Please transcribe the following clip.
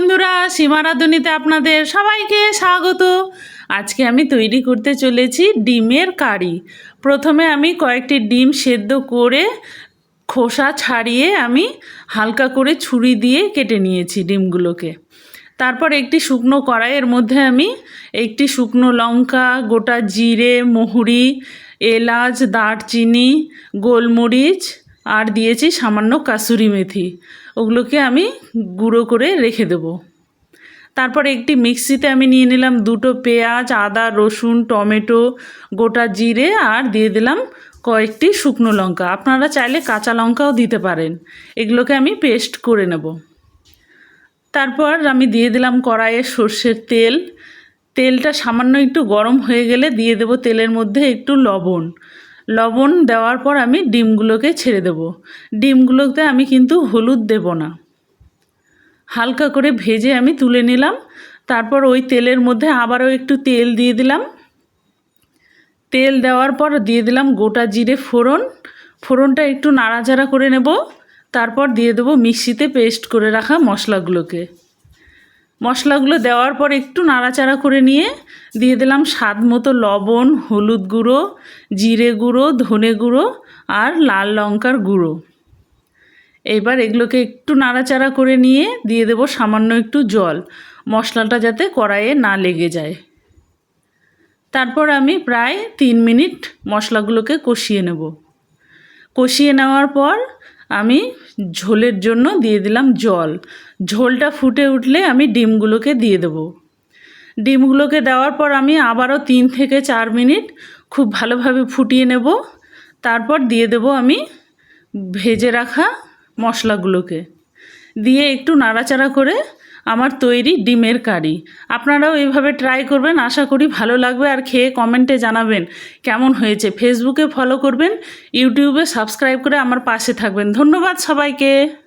বন্ধুরা, সীমারাধুনিতে আপনাদের সবাইকে স্বাগত। আজকে আমি তৈরি করতে চলেছি ডিমের কারি। প্রথমে আমি কয়েকটি ডিম সেদ্ধ করে খোসা ছাড়িয়ে আমি হালকা করে ছুরি দিয়ে কেটে নিয়েছি ডিমগুলোকে। তারপর একটি শুকনো কড়াইয়ের মধ্যে আমি একটি শুকনো লঙ্কা, গোটা জিরে, মহুরি, এলাচ, দারচিনি, গোলমরিচ আর দিয়েছি সামান্য কাসুরি মেথি। ওগুলোকে আমি গুঁড়ো করে রেখে দেবো। তারপর একটি মিক্সিতে আমি নিয়ে নিলাম দুটো পেঁয়াজ, আদা, রসুন, টমেটো, গোটা জিরে আর দিয়ে দিলাম কয়েকটি শুকনো লঙ্কা। আপনারা চাইলে কাঁচা লঙ্কাও দিতে পারেন। এগুলোকে আমি পেস্ট করে নেব। তারপর আমি দিয়ে দিলাম কড়াইয়ে সর্ষের তেল। তেলটা সামান্য একটু গরম হয়ে গেলে দিয়ে দেবো তেলের মধ্যে একটু লবণ। লবণ দেওয়ার পর আমি ডিমগুলোকে ছেড়ে দেবো। ডিমগুলোতে আমি কিন্তু হলুদ দেব না। হালকা করে ভেজে আমি তুলে নিলাম। তারপর ওই তেলের মধ্যে আবারও একটু তেল দিয়ে দিলাম। তেল দেওয়ার পর দিয়ে দিলাম গোটা জিরে ফোড়ন। ফোড়নটা একটু নাড়াচাড়া করে নেব। তারপর দিয়ে দেবো মিক্সিতে পেস্ট করে রাখা মশলাগুলোকে। মশলাগুলো দেওয়ার পর একটু নাড়াচাড়া করে নিয়ে দিয়ে দিলাম স্বাদ মতো লবণ, হলুদ গুঁড়ো, জিরে গুঁড়ো, ধনে গুঁড়ো আর লাল লঙ্কার গুঁড়ো। এবার এগুলোকে একটু নাড়াচাড়া করে নিয়ে দিয়ে দেবো সামান্য একটু জল। মশলাটা যাতে কড়াইয়ে না লেগে যায়। তারপর আমি প্রায় তিন মিনিট মশলাগুলোকে কষিয়ে নেব। কষিয়ে নেওয়ার পর আমি ঝোলের জন্য দিয়ে দিলাম জল। ঝোলটা ফুটে উঠলে আমি ডিমগুলোকে দিয়ে দেবো। ডিমগুলোকে দেওয়ার পর আমি আবারও তিন থেকে চার মিনিট খুব ভালোভাবে ফুটিয়ে নেব। তারপর দিয়ে দেব আমি ভেজে রাখা মশলাগুলোকে। দিয়ে একটু নাড়াচাড়া করে আমার তৈরি ডিমের কারি। আপনারাও এইভাবে ট্রাই করবেন, আশা করি ভালো লাগবে। আর খেয়ে কমেন্টে জানাবেন কেমন হয়েছে। ফেসবুকে ফলো করবেন ইউটিউবে সাবস্ক্রাইব করে আমার পাশে থাকবেন। ধন্যবাদ সবাইকে।